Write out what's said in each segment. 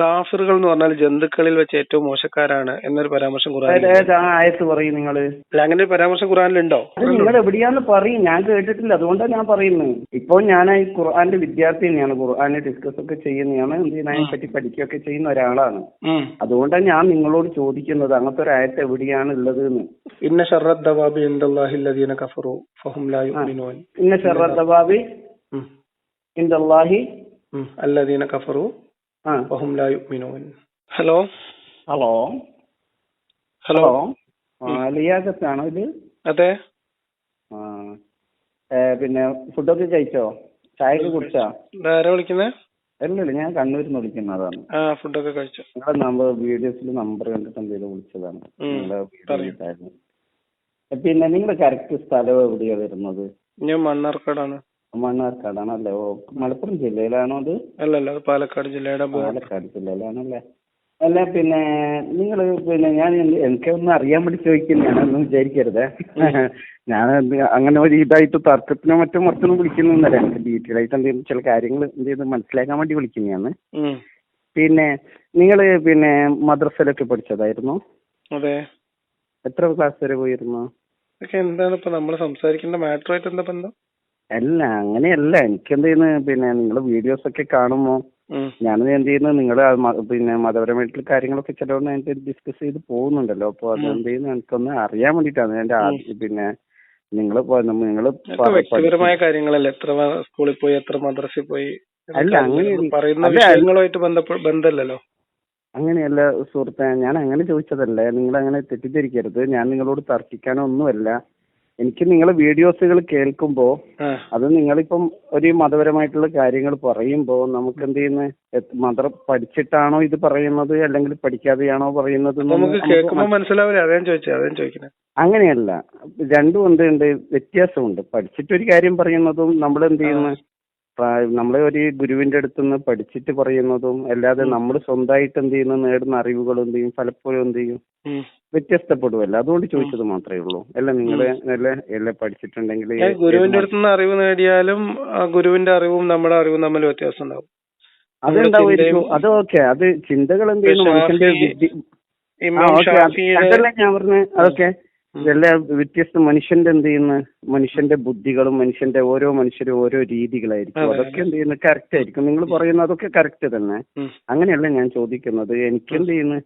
കാഫിറുകൾ എന്ന് പറഞ്ഞാൽ ജന്തുക്കളിൽ വെച്ച് ഏറ്റവും മോശക്കാരാണ് എന്നൊരു പരാമർശം ഖുറാനിൽ ഏത് ആ ആയത്ത് പറയും നിങ്ങൾ അല്ല അങ്ങനെ ഒരു പരാമർശം ഖുറാനിലുണ്ടോ ഉണ്ടോ നിങ്ങൾ എവിടെയാന്ന് പറയും. ഞാൻ കേട്ടിട്ടില്ല. അതുകൊണ്ടാണ് ഞാൻ പറയുന്നത് ഇപ്പോൾ ഞാൻ ഈ ഖുർആന്റെ വിദ്യാർത്ഥി തന്നെയാണ്. ഖുർആനെ ഡിസ്കസ് ഒക്കെ ചെയ്യുന്നതാണ് എന്ത് ചെയ്യുന്ന അതിനെ പറ്റി പഠിക്കുകയൊക്കെ ചെയ്യുന്ന ഒരാളാണ്. ഉം. അതുകൊണ്ടാണ് ഞാൻ നിങ്ങളോട് ചോദിക്കുന്നത്. അങ്ങനത്തെ ഒരു ആയത്ത് എവിടെയാണ് ഉള്ളത് എന്ന് ഇന്ന ഷറദ് ദവാബി ഇന്ദല്ലാഹി അല്ലദീന കഫറു ഫഹും ലാ യുഅ്മിനൂൻ. ഇന്ന ഷറദബാബി ഉം. ഇന്ദല്ലാഹി ഉം. അല്ലദീന കഫറു ഹലോ? ഹലോ? ഹലോ? ലിയാഖത്താണോ ഇത്? അതെ. പിന്നെ ഫുഡൊക്കെ കഴിച്ചോ? ചായ ഒക്കെ കുടിച്ചോ ആരാ വിളിക്കുന്നേ? അല്ലല്ല ഞാൻ കണ്ണൂരിൽ നിന്ന് വിളിക്കുന്നതാണ് ഫുഡൊക്കെ കഴിച്ചു. നിങ്ങളുടെ നമ്പർ വീഡിയോസിൽ നമ്പർ കണ്ടിട്ട് എന്തെങ്കിലും വിളിച്ചതാണ്. നിങ്ങളുടെ. പിന്നെ നിങ്ങളുടെ കറക്റ്റ് സ്ഥലം എവിടെയാണ് വരുന്നത്? ഞാൻ മണ്ണാർക്കാടാണ്. മണ്ണാർക്കാടാണല്ലേ? ഓ മലപ്പുറം ജില്ലയിലാണോ അത്? അല്ലല്ല അത് പാലക്കാട് ജില്ലയുടെ ബോർഡർ. പാലക്കാട് ജില്ലയിലാണല്ലേ? അല്ല പിന്നെ നിങ്ങൾ പിന്നെ ഞാൻ എനിക്ക് ഒന്ന് അറിയാൻ വേണ്ടി ചോദിക്കുന്നതാണെന്ന് വിചാരിക്കരുത്. ഞാൻ എന്ത് അങ്ങനെ ഒരു ഇതായിട്ട് തർക്കത്തിനോ മറ്റോ മറിച്ചൊന്നും വിളിക്കുന്നൊന്നുമല്ല എനിക്ക് ഡീറ്റെയിൽ ആയിട്ട് എന്തെങ്കിലും ചില കാര്യങ്ങൾ എന്ത് ചെയ്ത് മനസ്സിലാക്കാൻ വേണ്ടി വിളിക്കുന്നതാണ് ഉം. പിന്നെ നിങ്ങൾ പിന്നെ മദ്രസയിലൊക്കെ പഠിച്ചതായിരുന്നു? അതെ. എത്ര ക്ലാസ് വരെ പോയിരുന്നു? ഇതൊക്കെ എന്താണ് ഇപ്പൊ നമ്മൾ സംസാരിക്കേണ്ട മാറ്ററുമായിട്ട് എന്താ ബന്ധം? അല്ല അങ്ങനെയല്ല. എനിക്ക് എന്ത് ചെയ്യുന്നു പിന്നെ നിങ്ങൾ വീഡിയോസ് ഒക്കെ കാണുമ്പോൾ ഉം. ഞാൻ എന്ത് ചെയ്യുന്നു നിങ്ങൾ പിന്നെ മതപരമായിട്ടുള്ള കാര്യങ്ങളൊക്കെ ചിലവണ്ണം അതിന്റെ ഡിസ്കസ് ചെയ്ത് പോകുന്നുണ്ടല്ലോ. അപ്പോൾ അത് എന്ത് ചെയ്യുന്നു എനിക്കൊന്ന് അറിയാൻ വേണ്ടിട്ടാണ് എന്റെ ആദ്യം പിന്നെ നിങ്ങൾ നിങ്ങൾ വ്യക്തിപരമായ കാര്യങ്ങളല്ലേ? എത്ര സ്കൂളിൽ പോയി എത്ര മദ്രസയിൽ പോയി? അല്ല, അങ്ങനെ പറയുന്ന വിഷയങ്ങളുമായിട്ട് ബന്ധമല്ലല്ലോ അങ്ങനെയല്ല സുഹൃത്തെ. ഞാൻ അങ്ങനെ ചോദിച്ചതല്ല. നിങ്ങൾ അങ്ങനെ തെറ്റിദ്ധരിക്കരുത്. ഞാൻ നിങ്ങളോട് തർക്കിക്കാനോ ഒന്നുമല്ല എനിക്ക് നിങ്ങളെ വീഡിയോസുകൾ കേൾക്കുമ്പോ അത് നിങ്ങളിപ്പം ഒരു മതപരമായിട്ടുള്ള കാര്യങ്ങൾ പറയുമ്പോ നമുക്ക് എന്ത് ചെയ്യുന്ന മതം പഠിച്ചിട്ടാണോ ഇത് പറയുന്നത്? അല്ലെങ്കിൽ പഠിക്കാതെയാണോ പറയുന്നത് അങ്ങനെയല്ല. രണ്ടും ഉണ്ട് ഉണ്ട്. വ്യത്യാസമുണ്ട്. പഠിച്ചിട്ടൊരു കാര്യം പറയുന്നതും നമ്മൾ എന്ത് ചെയ്യുന്നു നമ്മളെ ഒരു ഗുരുവിന്റെ അടുത്ത് നിന്ന് പഠിച്ചിട്ട് പറയുന്നതും അല്ലാതെ നമ്മൾ സ്വന്തമായിട്ട് എന്ത് ചെയ്യുന്നു നേടുന്ന അറിവുകൾ എന്ത് ചെയ്യും പലപ്പോഴും എന്ത് ചെയ്യും. വ്യത്യസ്തപ്പെടുമല്ലോ അതുകൊണ്ട് ചോദിച്ചത് മാത്രമേ ഉള്ളൂ. അല്ല നിങ്ങൾ നല്ല എല്ലാം പഠിച്ചിട്ടുണ്ടെങ്കിൽ ഗുരുവിന്റെ അടുത്ത് നിന്ന് അറിവ് നേടിയാലും ഗുരുവിന്റെ അറിവും നമ്മുടെ അറിവും തമ്മിൽ വ്യത്യാസം ഉണ്ടാവും. അതുണ്ടാവുമായിരിക്കും അത് ഓക്കെ. അത് ചിന്തകൾ എന്ത് ചെയ്യുന്നു? മനുഷ്യന്റെ വിദ്യ അതല്ല ഞാൻ പറഞ്ഞ അതൊക്കെ ഇതെല്ലാം വ്യത്യസ്ത മനുഷ്യന്റെ എന്ത് ചെയ്യുന്ന? മനുഷ്യന്റെ ബുദ്ധികളും മനുഷ്യന്റെ ഓരോ മനുഷ്യരും ഓരോ രീതികളായിരിക്കും. അതൊക്കെ എന്ത് ചെയ്യുന്നത് കറക്റ്റ് ആയിരിക്കും. നിങ്ങൾ പറയുന്ന അതൊക്കെ കറക്റ്റ് തന്നെ. അങ്ങനെയല്ല ഞാൻ ചോദിക്കുന്നത്. എനിക്ക് എന്ത് ചെയ്യുന്നു?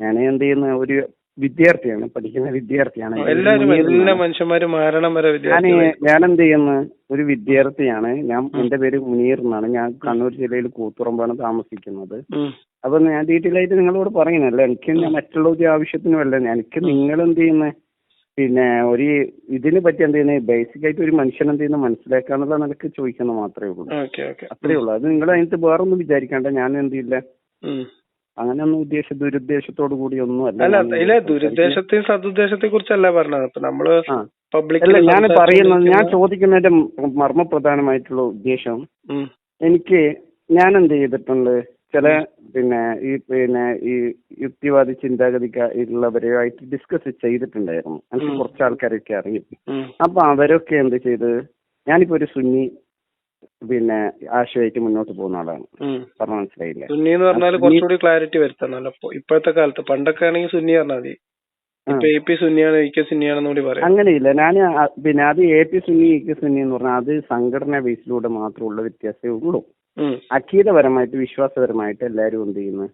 ഞാൻ എന്ത് ചെയ്യുന്ന? ഒരു വിദ്യാർത്ഥിയാണ് പഠിക്കുന്ന വിദ്യാർത്ഥിയാണ്. എല്ലാവരും എല്ലാ. മനുഷ്യന്മാരും മരണം വരെ ഞാൻ ഞാൻ എന്ത് ചെയ്യുന്ന ഒരു വിദ്യാർത്ഥിയാണ്. ഞാൻ എന്റെ പേര് മുനീർ എന്നാണ്. ഞാൻ കണ്ണൂർ ജില്ലയിൽ കൂത്തുറമ്പാണ് താമസിക്കുന്നത്. അപ്പൊ ഞാൻ ഡീറ്റെയിൽ ആയിട്ട് നിങ്ങളോട് പറയുന്നല്ല എനിക്ക് മറ്റുള്ള ഒരു ആവശ്യത്തിനുമല്ല എനിക്ക് നിങ്ങൾ എന്ത് ചെയ്യുന്ന? പിന്നെ ഒരു ഇതിനെ പറ്റി എന്ത് ചെയ്യുന്നത് ബേസിക് ആയിട്ട് ഒരു മനുഷ്യൻ എന്ത് ചെയ്യുന്ന മനസ്സിലാക്കാന്നുള്ള നിനക്ക് ചോദിക്കുന്നത് മാത്രമേ ഉള്ളൂ. അത്രേ ഉള്ളൂ. അത് നിങ്ങൾ അതിനകത്ത് വേറൊന്നും വിചാരിക്കണ്ട. ഞാൻ എന്ത് ചെയ്യില്ല. അങ്ങനെയൊന്നും ഉദ്ദേശ ദുരുദ്ദേശത്തോടു കൂടി ഒന്നും അല്ല ഇല്ല. ദുരുദ്ദേശത്തെയും സതുദ്ദേശത്തെ കുറിച്ചല്ല പറഞ്ഞത്. അപ്പൊ നമ്മൾ പബ്ലിക് അല്ല ഞാൻ പറയുന്നത് ഞാൻ ചോദിക്കുന്നതിന്റെ മർമ്മപ്രധാനമായിട്ടുള്ള ഉദ്ദേശം എനിക്ക് ഞാൻ എന്ത് ചെയ്തിട്ടുണ്ട്? ചില പിന്നെ ഈ പിന്നെ ഈ യുക്തിവാദി ചിന്താഗതിക്ക് ഉള്ളവരുമായിട്ട് ഡിസ്കസ് ചെയ്തിട്ടുണ്ടായിരുന്നു. എനിക്ക് കുറച്ച് ആൾക്കാരൊക്കെ അറിയും. അപ്പൊ അവരൊക്കെ എന്ത് ചെയ്ത്? ഞാനിപ്പോ ഒരു സുന്നി പിന്നെ ആശയമായിട്ട് മുന്നോട്ട് പോകുന്ന ആളാണ്. പറഞ്ഞ മനസ്സിലായില്ലേ? സുന്നി എന്ന് പറഞ്ഞാൽ കുറച്ചുകൂടി ക്ലാരിറ്റി വരുത്തണല്ലോ ഇപ്പൊ ഇപ്പോഴത്തെ കാലത്ത് പണ്ടൊക്കെ ആണെങ്കിൽ സുന്നി പറഞ്ഞാൽ മതി. ഇപ്പൊ എ പി സുന്നിയാണ് ഇ കെ സുന്നിയാണെന്ന് കൂടി പറയാം. അങ്ങനെയില്ല. ഞാൻ പിന്നെ അത് A P Sunni E K Sunni എന്ന് പറഞ്ഞാൽ അത് സംഘടന ബേസിലൂടെ മാത്രമുള്ള വ്യത്യാസമേ ഉള്ളൂ. അഖീതപരമായിട്ട് വിശ്വാസപരമായിട്ട് എല്ലാരും എന്ത് ചെയ്യുന്നു?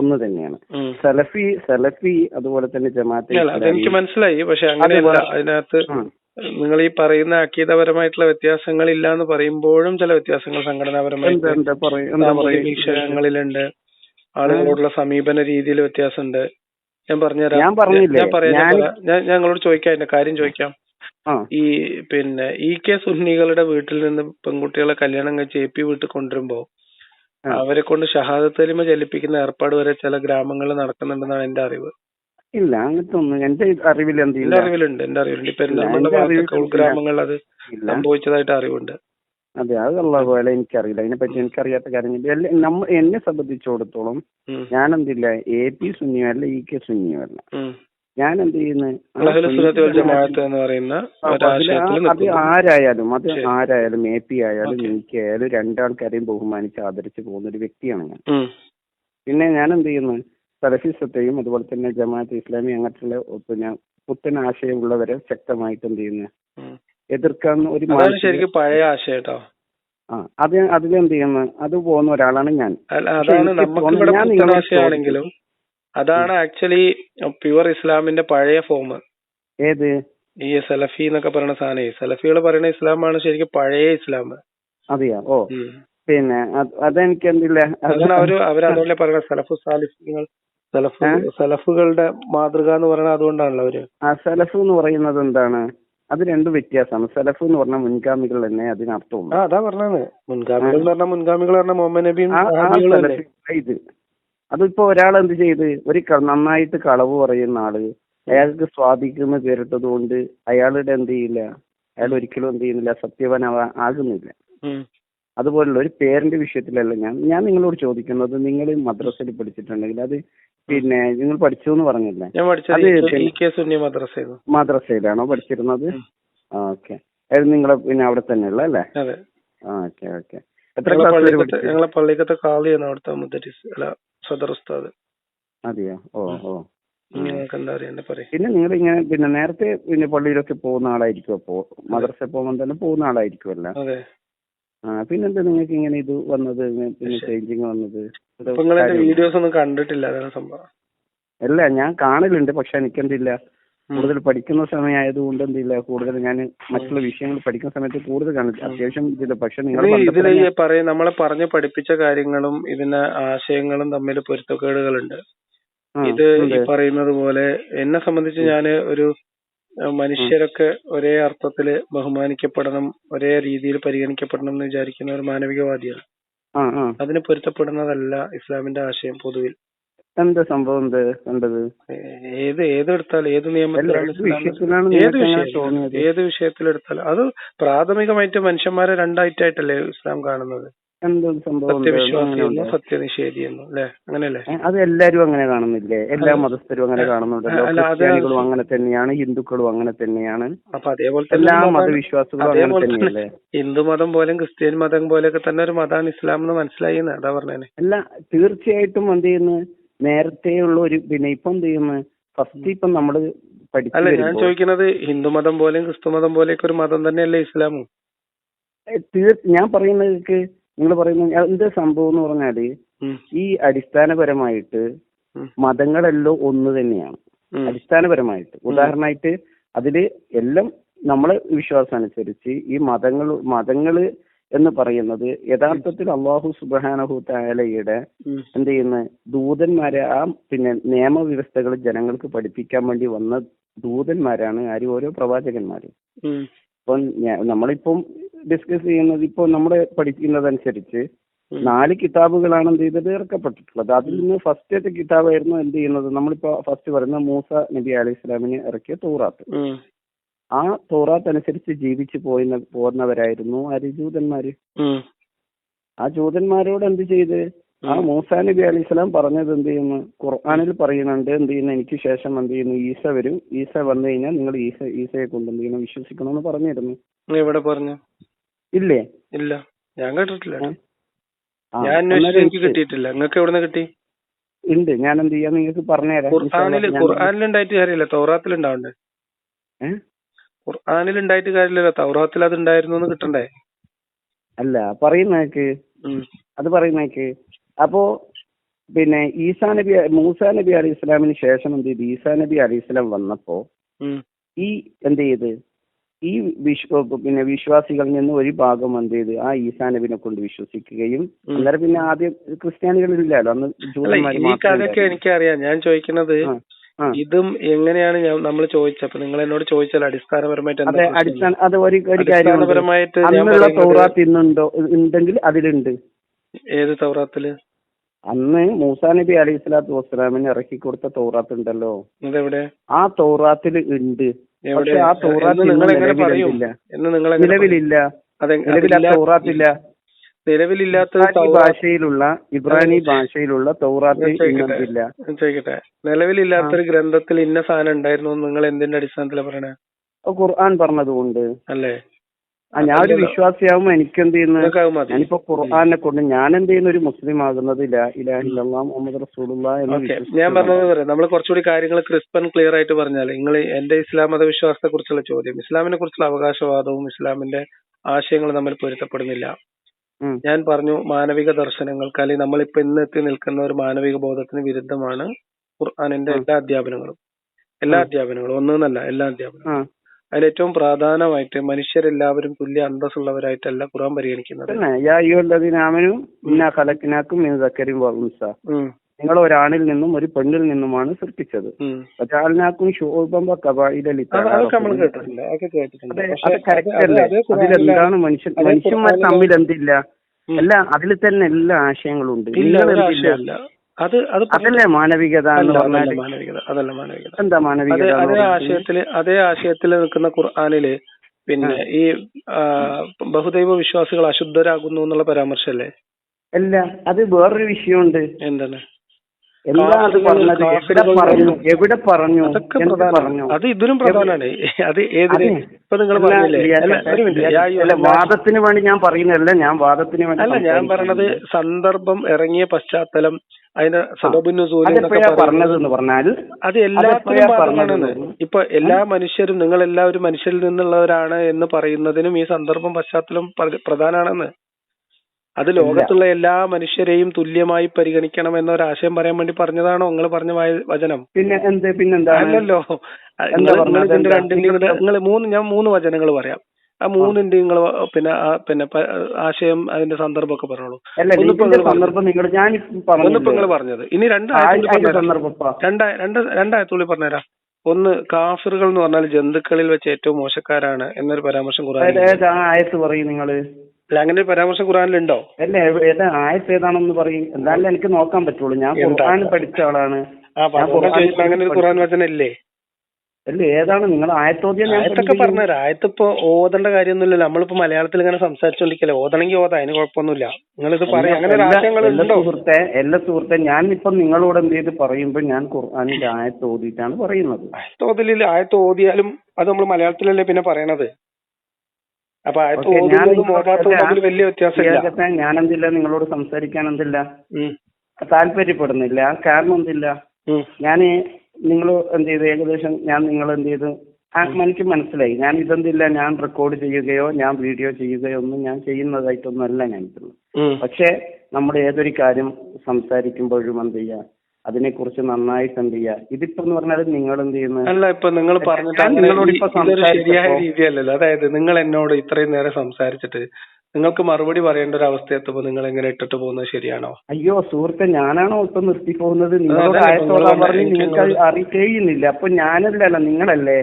ഒന്ന് തന്നെയാണ്. സലഫി സലഫി അതുപോലെ തന്നെ ജമാഅത്തെ അതെനിക്ക് മനസ്സിലായി. പക്ഷെ അതിനകത്ത്. നിങ്ങൾ ഈ പറയുന്ന അക്കീതപരമായിട്ടുള്ള വ്യത്യാസങ്ങൾ ഇല്ല എന്ന് പറയുമ്പോഴും ചില വ്യത്യാസങ്ങൾ സംഘടനാപരമായിട്ട് ആളുകളോടുള്ള സമീപന രീതിയിൽ വ്യത്യാസമുണ്ട്. ഞാൻ പറഞ്ഞുതരാം. ഞാൻ പറയാം ഞാൻ നിങ്ങളോട് ചോദിക്കാം എന്റെ കാര്യം ചോദിക്കാം. ഈ പിന്നെ ഇ കെ സുന്നികളുടെ വീട്ടിൽ നിന്ന് പെൺകുട്ടികളെ കല്യാണം കഴിച്ച് എ പി വീട്ടിൽ കൊണ്ടുവരുമ്പോ അവരെ കൊണ്ട് ഷഹാദത്ത് കലിമ ചലിപ്പിക്കുന്ന ഏർപ്പാട് വരെ ചില ഗ്രാമങ്ങളിൽ നടക്കുന്നുണ്ടെന്നാണ് എന്റെ അറിവ്. ഇല്ല അങ്ങനത്തെ ഒന്നും എന്റെ അറിവിൽ എന്റെ അറിവിലുണ്ട് എന്റെ അറിവിലുണ്ട്. ഈ പെരുന്തൽമണ്ണ എന്റെ ഭാഗത്തൊക്കെ അറിവിൽ ഉൾഗ്രാമങ്ങളിൽ അത് ഇല്ല. സംഭവിച്ചതായിട്ട് അറിവുണ്ട്. അതെ അത് അള്ളാഹു പോലെ എനിക്കറിയില്ല. അതിനെപ്പറ്റി എനിക്കറിയാത്ത കാര്യങ്ങൾ എല്ലാം നമ്മ എന്നെ സംബന്ധിച്ചിടത്തോളം ഉം. ഞാൻ എന്തില്ല എ പി സുന്നിയോ അല്ല ഇ കെ സുന്നിയോ അല്ല. ഉം. ഞാൻ എന്ത് ചെയ്യുന്നത് സുന്നത്തി വൽ ജമാഅത്ത് എന്ന് പറയുന്ന ഒരാശയത്തിൽ അത് നിൽക്കുന്നു ആരായാലും അത് ശരി. ആരായാലും എ പി ആയാലും. ഇ കെ ആയാലും രണ്ടാൾക്കാരെയും ബഹുമാനിച്ച് ആദരിച്ച് പോകുന്ന ഒരു വ്യക്തിയാണ് ഞാൻ. ഉം. പിന്നെ ഞാൻ എന്ത് ചെയ്യുന്നു സലഫിസത്തെയും അതുപോലെ തന്നെ ജമാഅത്ത് ഇസ്ലാമി അങ്ങനത്തുള്ള പിന്നെ പുത്തൻ ആശയമുള്ളവരെ ശക്തമായിട്ട് എന്ത് ചെയ്യുന്നു? എതിർക്കാൻ ഒരു ശരിക്കും പഴയ ആശയട്ടോ. ആ അത് അതിലെന്ത് ചെയ്യുന്നു? അത് പോകുന്ന ഒരാളാണ് ഞാൻ. അതാണ് ആശയമാണെങ്കിലും ആക്ച്വലി പ്യുവർ ഇസ്ലാമിന്റെ പഴയ ഫോം ഏത്? ഈ സലഫി എന്നൊക്കെ പറയുന്ന സാധനം. സലഫികൾ പറയുന്ന ഇസ്ലാമാണ് ശരിക്കും പഴയ ഇസ്ലാം. അതെയാ? ഓ. പിന്നെ അത് അതെനിക്ക് എന്തില്ല? അവർ അവരതുപോലെ പറയുന്ന സലഫു സാലിഫ്യങ്ങൾ സലഫ് സലഫുകളുടെ മാതൃക എന്ന് പറയുന്നത് അതുകൊണ്ടാണല്ലോ അവർ. ആ സലഫ് എന്ന് പറയുന്നത് എന്താണ്? അത് രണ്ടും വ്യത്യാസമാണ്. സലഫ് എന്ന് പറഞ്ഞാൽ മുൻഗാമികൾ തന്നെ അതിനർത്ഥവും. ആ അതാ പറഞ്ഞത്. മുൻഗാമികൾ എന്ന് പറഞ്ഞാൽ മുൻഗാമികൾ പറഞ്ഞ മുഹമ്മദ് സഹാബികളും ഇത്. അതിപ്പോ ഒരാൾ എന്ത് ചെയ്ത്? ഒരു നന്നായിട്ട് കളവ് പറയുന്ന ആൾ അയാൾക്ക് സ്വാധീനിക്കുന്ന പേരിട്ടത് കൊണ്ട് അയാളുടെ എന്ത് ചെയ്യില്ല? അയാൾ ഒരിക്കലും എന്ത് ചെയ്യുന്നില്ല? സത്യവാനാവാ ആകുന്നില്ല. അതുപോലുള്ള ഒരു പേരിന്റെ വിഷയത്തിലല്ല ഞാൻ. ഞാൻ നിങ്ങളോട് ചോദിക്കുന്നത് നിങ്ങൾ മദ്രസയിൽ പഠിച്ചിട്ടുണ്ടെങ്കിൽ അത് പിന്നെ നിങ്ങൾ പഠിച്ചു എന്ന് പറഞ്ഞില്ലേ അത് മദ്രസയിലാണോ പഠിച്ചിരുന്നത്. ഓക്കെ. അത് നിങ്ങളെ പിന്നെ അവിടെ തന്നെ ഉള്ള അല്ലേ ഓക്കെ ഓക്കെ. എത്ര ഞങ്ങളെ പള്ളിക്കത്തെ കാളിയാണ് അവിടുത്തെ അല്ല സദർ ഉസ്താദ്. അതെയോ ഓ ഓ. പിന്നെ നിങ്ങൾ ഇങ്ങനെ പിന്നെ നേരത്തെ പിന്നെ പള്ളിയിലൊക്കെ പോകുന്ന ആളായിരിക്കും അപ്പോ മദ്രസ പോകുമ്പോൾ തന്നെ പോകുന്ന ആളായിരിക്കുമല്ല. ആ പിന്നെന്താ നിങ്ങൾക്ക് ഇങ്ങനെ ഇത് വന്നത്? പിന്നെ ചേഞ്ചിങ് വന്നത്? വീഡിയോസ് ഒന്നും കണ്ടിട്ടില്ല സംഭവം. അല്ല ഞാൻ കാണലുണ്ട് പക്ഷെ എനിക്കെന്തില്ല? കൂടുതൽ പഠിക്കുന്ന സമയമായതുകൊണ്ട് എന്തില്ല? കൂടുതൽ ഞാൻ മറ്റുള്ള വിഷയങ്ങൾ പഠിക്കുന്ന സമയത്ത് കൂടുതൽ കാണില്ല അത്യാവശ്യം ഇതില്ല പക്ഷെ നിങ്ങൾ നമ്മളെ പറഞ്ഞ് പഠിപ്പിച്ച കാര്യങ്ങളും ഇതിന് ആശയങ്ങളും തമ്മിൽ പൊരുത്തക്കേടുകളുണ്ട്. ഇത് ഈ പറയുന്നത് പോലെ എന്നെ സംബന്ധിച്ച് ഞാൻ ഒരു മനുഷ്യരൊക്കെ ഒരേ അർത്ഥത്തിൽ ബഹുമാനിക്കപ്പെടണം ഒരേ രീതിയിൽ പരിഗണിക്കപ്പെടണം എന്ന് വിചാരിക്കുന്ന ഒരു മാനവികവാദിയാണ്. അതിന് പൊരുത്തപ്പെടുന്നതല്ല ഇസ്ലാമിന്റെ ആശയം പൊതുവിൽ. എന്താ സംഭവം കണ്ടത്? ഏത് ഏതെടുത്താൽ ഏത് നിയമത്തിലാണ് ഏത് വിഷയം ഏത് വിഷയത്തിലെടുത്താൽ അത് പ്രാഥമികമായിട്ട് മനുഷ്യന്മാരെ രണ്ടായിട്ടായിട്ടല്ലേ ഇസ്ലാം കാണുന്നത്. എന്ത് സംഭവം അല്ലെ? അങ്ങനെയല്ലേ? അത് എല്ലാരും അങ്ങനെ കാണുന്നില്ലേ? എല്ലാ മതസ്ഥരും അങ്ങനെ കാണുന്നുണ്ടല്ലോ ക്രിസ്ത്യാനികളും അങ്ങനെ തന്നെയാണ് ഹിന്ദുക്കളും അങ്ങനെ തന്നെയാണ്. അപ്പൊ അതേപോലെ എല്ലാ മതവിശ്വാസികളും അങ്ങനെ തന്നെയല്ലേ? ഹിന്ദു മതം പോലും ക്രിസ്ത്യൻ മതം പോലെയൊക്കെ തന്നെ ഒരു മതമാണ് ഇസ്ലാം എന്ന് മനസ്സിലായി അതാ പറഞ്ഞേ അല്ല തീർച്ചയായിട്ടും എന്ത് ചെയ്യുന്നു? നേരത്തെയുള്ള ഒരു പിന്നെ ഇപ്പൊ എന്ത് ചെയ്യുന്നു? ഫസ്റ്റ് ഇപ്പൊ നമ്മൾ പഠിച്ചു അല്ല ഞാൻ ചോദിക്കുന്നത് ഹിന്ദു മതം പോലെയും ക്രിസ്തു മതം പോലെയൊക്കെ ഒരു മതം തന്നെയല്ലേ ഇസ്ലാമും? ഞാൻ പറയുന്നതൊക്കെ നിങ്ങൾ പറയുന്ന എന്ത് സംഭവം എന്ന് പറഞ്ഞാൽ ഈ അടിസ്ഥാനപരമായിട്ട്. മതങ്ങളെല്ലാം ഒന്ന് തന്നെയാണ്. അടിസ്ഥാനപരമായിട്ട്. ഉദാഹരണമായിട്ട് അതിൽ എല്ലാം നമ്മളെ വിശ്വാസം അനുസരിച്ച് ഈ മതങ്ങൾ മതങ്ങൾ എന്ന് പറയുന്നത് യഥാർത്ഥത്തിൽ അള്ളാഹു സുബാനഹു താലയുടെ എന്ത് ചെയ്യുന്ന ദൂതന്മാരെ ആ പിന്നെ നിയമവ്യവസ്ഥകൾ ജനങ്ങൾക്ക് പഠിപ്പിക്കാൻ വേണ്ടി വന്ന ദൂതന്മാരാണ് ആര്? ഓരോ പ്രവാചകന്മാര്. ഇപ്പം നമ്മളിപ്പം ഡിസ്കസ് ചെയ്യുന്നത് ഇപ്പോൾ നമ്മൾ പഠിക്കുന്നതനുസരിച്ച്. നാല് കിതാബുകളാണ് എന്ത് ചെയ്തത്? ഇറക്കപ്പെട്ടിട്ടുള്ളത്. അതിൽ നിന്ന് ഫസ്റ്റത്തെ കിതാബായിരുന്നു എന്ത് ചെയ്യുന്നത്? നമ്മളിപ്പോ ഫസ്റ്റ് പറയുന്ന മൂസ നബി അലി ഇസ്ലാമിനെ ഇറക്കിയ തോറാത്ത്. ആ തോറാത്ത് അനുസരിച്ച് ജീവിച്ചു പോയിന്ന പോന്നവരായിരുന്നു ആര് ജൂതന്മാര് ആ ജൂതന്മാരോട് എന്ത് ചെയ്ത്? ആ മൂസ നബി അലി ഇസ്ലാം പറഞ്ഞത് എന്ത് ചെയ്യുന്നു? ഖുർആാനിൽ പറയുന്നുണ്ട് എന്ത് ചെയ്യുന്നു? എനിക്ക് ശേഷം എന്ത് ചെയ്യുന്നു? ഈസ വരും. ഈസ വന്നു കഴിഞ്ഞാൽ നിങ്ങൾ ഈസ ഈസയെ കൊണ്ട് എന്ത് ചെയ്യണം വിശ്വസിക്കണമെന്ന് പറഞ്ഞിരുന്നു. എവിടെ പറഞ്ഞു? ഇല്ലേ? ഇല്ല. ഞാൻ കേട്ടിട്ടില്ല ഞാൻ അന്വേഷിച്ചു എനിക്ക് കിട്ടിയിട്ടില്ല. നിങ്ങൾക്ക് എവിടെ നിന്ന് കിട്ടി? ഉണ്ട്. ഞാൻ എന്ത് ചെയ്യാ നിങ്ങൾക്ക് പറഞ്ഞുതരാം. ഖുർആാനിൽ ഖുർആാനിൽ ഉണ്ടായിട്ട് കാര്യമില്ല. തൗറാത്തിൽ ഉണ്ടാവണ്ടേ? ഖുർആാനിൽ ഉണ്ടായിട്ട് കാര്യമില്ലല്ലോ. തൗറാത്തിൽ അത് ഉണ്ടായിരുന്നു എന്ന് കിട്ടണ്ടേ? അല്ല പറയുന്നേക്ക്. അത് പറയുന്നേക്ക് അപ്പോ പിന്നെ ഈസാ നബി മൂസാ നബി അലി ഇസ്ലാമിന് ശേഷം എന്ത് ചെയ്തു? ഈസാ നബി അലി ഇസ്ലാം വന്നപ്പോ ഈ എന്ത് ചെയ്ത്? ഈ വിശ്വ പിന്നെ വിശ്വാസികളിൽ നിന്ന് ഒരു ഭാഗം എന്ത് ചെയ്ത് ആ ഈസാ നബിനെ കൊണ്ട് വിശ്വസിക്കുകയും. അന്നേരം പിന്നെ ആദ്യം ക്രിസ്ത്യാനികളില്ലല്ലോ അന്ന് ഈ കഥയൊക്കെ എനിക്കറിയാം. ഞാൻ ചോദിക്കുന്നത്. ഇതും എങ്ങനെയാണ് ഞാൻ നമ്മൾ ചോദിച്ചത്? അപ്പൊ നിങ്ങൾ എന്നോട് ചോദിച്ചാൽ അടിസ്ഥാനപരമായിട്ട് അതെ? അടിസ്ഥാന അത് ഒരു അടിസ്ഥാനപരമായിട്ട് അന്നുള്ള പറയുന്നത് തൗറാത്ത് ഇന്നുണ്ടോ? ഉണ്ടെങ്കിൽ അതിലുണ്ട്. ഏത് തൗറാത്തിൽ അന്ന് മൂസാ നബി അലൈഹി സ്വലാത്തു വസ്സലാമിന് ഇറക്കി കൊടുത്ത തൗറാത്ത് ഉണ്ടല്ലോ. അതെവിടെ? ആ തൗറാത്തിൽ ഉണ്ട് പക്ഷെ ആ തോറാത്ത് നിലവിലില്ല. നിലവിൽ ആ തൗറാത്തില്ല. നിലവിലില്ലാത്ത ഭാഷയിലുള്ള ഇബ്രാനി ഭാഷയിലുള്ള തൗറാത്ത് ഇല്ല ചോദിക്കട്ടെ? നിലവിലില്ലാത്തൊരു ഗ്രന്ഥത്തിൽ ഇന്ന സാധനം ഉണ്ടായിരുന്നു നിങ്ങൾ എന്തിന്റെ അടിസ്ഥാനത്തിലാണ് പറയണേ? ഖുർആൻ പറഞ്ഞതുകൊണ്ട്. അല്ലേ? ആ ഞാൻ ഒരു വിശ്വാസിയാവും എനിക്ക് എന്ത് ചെയ്യുന്നു? ഞാനിപ്പോ ഖുർആനെ കൊണ്ട് ഞാൻ എന്ത് ചെയ്യുന്ന? ഒരു മുസ്ലിം ആകുന്നത് മുഹമ്മദ് റസൂലുള്ള. ഞാൻ പറഞ്ഞത് പറയാം നമ്മൾ കുറച്ചുകൂടി കാര്യങ്ങൾ ക്രിസ്പൻ ക്ലിയർ ആയിട്ട് പറഞ്ഞാൽ നിങ്ങൾ എന്റെ ഇസ്ലാം മത വിശ്വാസത്തെ കുറിച്ചുള്ള ചോദ്യം. ഇസ്ലാമിനെ കുറിച്ചുള്ള അവകാശവാദവും ഇസ്ലാമിന്റെ ആശയങ്ങളും തമ്മിൽ പൊരുത്തപ്പെടുന്നില്ല. ഞാൻ പറഞ്ഞു മാനവിക ദർശനങ്ങൾക്ക് അല്ലെങ്കിൽ നമ്മളിപ്പോ ഇന്ന് എത്തി നിൽക്കുന്ന ഒരു മാനവിക ബോധത്തിന് വിരുദ്ധമാണ് ഖുർആാനിന്റെ എല്ലാ അധ്യാപനങ്ങളും. എല്ലാ അധ്യാപനങ്ങളും ഒന്നെന്നല്ല എല്ലാ അധ്യാപനങ്ങളും. അതിൽ ഏറ്റവും പ്രധാനമായിട്ട് മനുഷ്യരെല്ലാവരും തുല്യ അന്തസ്സുള്ളവരായിട്ടല്ല ഖുർആൻ പരിഗണിക്കുന്നത്. നിങ്ങൾ ഒരാണിൽ നിന്നും ഒരു പെണ്ണിൽ നിന്നുമാണ് സൃഷ്ടിച്ചത്. അതിലെന്താണ് മനുഷ്യൻ മനുഷ്യന്മാർ തമ്മിൽ എന്തില്ല അല്ല അതിൽ തന്നെ എല്ലാ ആശയങ്ങളും ഉണ്ട് അത് അത് അതല്ലേ മാനവികത മാനവികത അതല്ല മാനവികത. എന്താ മാനവികത അതേ? ആശയത്തിൽ അതേ ആശയത്തിൽ നിൽക്കുന്ന ഖുർആാനിൽ പിന്നെ ഈ ബഹുദൈവ വിശ്വാസികൾ അശുദ്ധരാകുന്നു എന്നുള്ള പരാമർശമല്ലേ അല്ല അത് വേറൊരു വിഷയമുണ്ട്. എന്താണ് എന്താ അത് കാഫിറുകൾ- പറഞ്ഞത് എവിടെ പറഞ്ഞു പറഞ്ഞു അത് ഇതിലും പ്രധാനമാണ്. അത് ഏതിന്. ഇപ്പൊ നിങ്ങൾ പറഞ്ഞില്ലേ? വാദത്തിന് വേണ്ടി ഞാൻ പറയുന്നതല്ല ഞാൻ വാദത്തിന് വേണ്ടി അല്ല ഞാൻ പറഞ്ഞത് സന്ദർഭം ഇറങ്ങിയ പശ്ചാത്തലം അതിന്റെ സബബിനുസൂലി എന്നൊക്കെ പറഞ്ഞത് പറഞ്ഞത് എന്ന് പറഞ്ഞാൽ അത് എല്ലാത്തിനും പറഞ്ഞതെന്ന് പറഞ്ഞത്? ഇപ്പൊ എല്ലാ മനുഷ്യരും നിങ്ങൾ എല്ലാവരും മനുഷ്യരിൽ നിന്നുള്ളവരാണ് എന്ന് പറയുന്നതിനും ഈ സന്ദർഭം പശ്ചാത്തലം പ്രധാനമാണെന്ന് പ്രധാനാണെന്ന്. അത് ലോകത്തുള്ള എല്ലാ മനുഷ്യരെയും തുല്യമായി പരിഗണിക്കണം എന്ന ഒരു ആശയം പറയാൻ വേണ്ടി പറഞ്ഞതാണോ നിങ്ങൾ പറഞ്ഞ വചനം? പിന്നെ എന്ത് പിന്നെന്താണ്? അല്ലല്ലോ? ഇതിന്റെ? നിങ്ങൾ മൂന്ന് ഞാൻ മൂന്ന് വചനങ്ങൾ പറയാം. ആ മൂന്നിന്റെ നിങ്ങൾ പിന്നെ പിന്നെ ആശയം അതിന്റെ സന്ദർഭമൊക്കെ പറഞ്ഞോളൂ. ഒന്നിപ്പോ നിങ്ങൾ പറഞ്ഞത്. സന്ദർഭം നിങ്ങൾ ഞാൻ ഒന്നിപ്പോ നിങ്ങൾ പറഞ്ഞു പറഞ്ഞത്. ഇനി രണ്ടായിരത്തി രണ്ടായിരത്തുള്ളി പറഞ്ഞുതരാം. ഒന്ന് കാഫിറുകൾ എന്ന് പറഞ്ഞാൽ ജന്തുക്കളിൽ വെച്ച് ഏറ്റവും മോശക്കാരാണ് എന്നൊരു പരാമർശം ആ ആയത്ത് പറയും നിങ്ങൾ. അല്ല അങ്ങനെ ഒരു പരാമർശം ഖുറാനിലുണ്ടോ അല്ല ഏത് ആയത്ത് ഏതാണെന്ന് പറയും. എന്തായാലും എനിക്ക് നോക്കാൻ പറ്റുള്ളൂ. ഞാൻ? ഖുർആൻ പഠിച്ച ആളാണ്. അങ്ങനെ ഒരു ഖുറാൻ വചനം ഇല്ലേ അല്ല ഏതാണ്? നിങ്ങൾ ആയത്തോദ്യം ആയത്തൊക്കെ ആയത്ത് പറഞ്ഞുതരാം. ആയത്തിപ്പോ ഓതേണ്ട കാര്യമൊന്നുമില്ലല്ലോ. നമ്മളിപ്പോ മലയാളത്തിൽ ഇങ്ങനെ സംസാരിച്ചോണ്ടിരിക്കല്ലേ. ഓതണമെങ്കിൽ ഓതാ അതിന് കുഴപ്പമൊന്നുമില്ല. നിങ്ങളിത് പറയാം. അങ്ങനെ സുഹൃത്തെ എല്ലാ സുഹൃത്തെ ഞാൻ ഇപ്പം നിങ്ങളോട് എന്ത് ചെയ്ത് പറയുമ്പോൾ ഞാൻ ഖുർആാനിന്റെ ആയത്ത് ഓതിയിട്ടാണ് പറയുന്നത്. ആയത്തോതിലില്ല ആയത്ത് ഓതിയാലും അത് നമ്മൾ മലയാളത്തിലല്ലേ പിന്നെ പറയണത്? അപ്പൊ ഞാൻ എന്തില്ല നിങ്ങളോട് സംസാരിക്കാൻ എന്തില്ല താല്പര്യപ്പെടുന്നില്ല കാരണം എന്തില്ല ഞാൻ നിങ്ങൾ എന്ത് ചെയ്തു? ഏകദേശം ഞാൻ നിങ്ങൾ എന്ത് ചെയ്തു? ആ എനിക്ക് മനസ്സിലായി. ഞാൻ ഇതെന്തില്ല? ഞാൻ റെക്കോർഡ് ചെയ്യുകയോ ഞാൻ വീഡിയോ ചെയ്യുകയോ ഒന്നും ഞാൻ ചെയ്യുന്നതായിട്ടൊന്നും അല്ല ഞാൻ പക്ഷെ നമ്മുടെ ഏതൊരു കാര്യം സംസാരിക്കുമ്പോഴും എന്ത് ചെയ്യുക? അതിനെക്കുറിച്ച് നന്നായിട്ട് എന്ത് ചെയ്യുക ഇതിപ്പോ എന്ന് പറഞ്ഞാൽ നിങ്ങൾ എന്ത് ചെയ്യുന്നത് അല്ല ഇപ്പൊ നിങ്ങൾ പറഞ്ഞിട്ട് അങ്ങനെ ശരിയായ രീതിയല്ലല്ലോ. അതായത് നിങ്ങൾ എന്നോട് ഇത്രയും നേരം സംസാരിച്ചിട്ട് നിങ്ങൾക്ക് മറുപടി പറയേണ്ട ഒരു അവസ്ഥ എത്തുമ്പോൾ നിങ്ങൾ എങ്ങനെ ഇട്ടിട്ട് പോകുന്നത് ശരിയാണോ? അയ്യോ സുഹൃത്തെ ഞാനാണോ ഇപ്പൊ നിർത്തി പോകുന്നത്? നിങ്ങളോട് അതെ, ആയത്തോളം നിങ്ങളോട് പറഞ്ഞ് എനിക്ക് നിങ്ങൾക്ക് അത് അപ്പൊ ഞാനല്ലല്ലോ നിങ്ങളല്ലേ?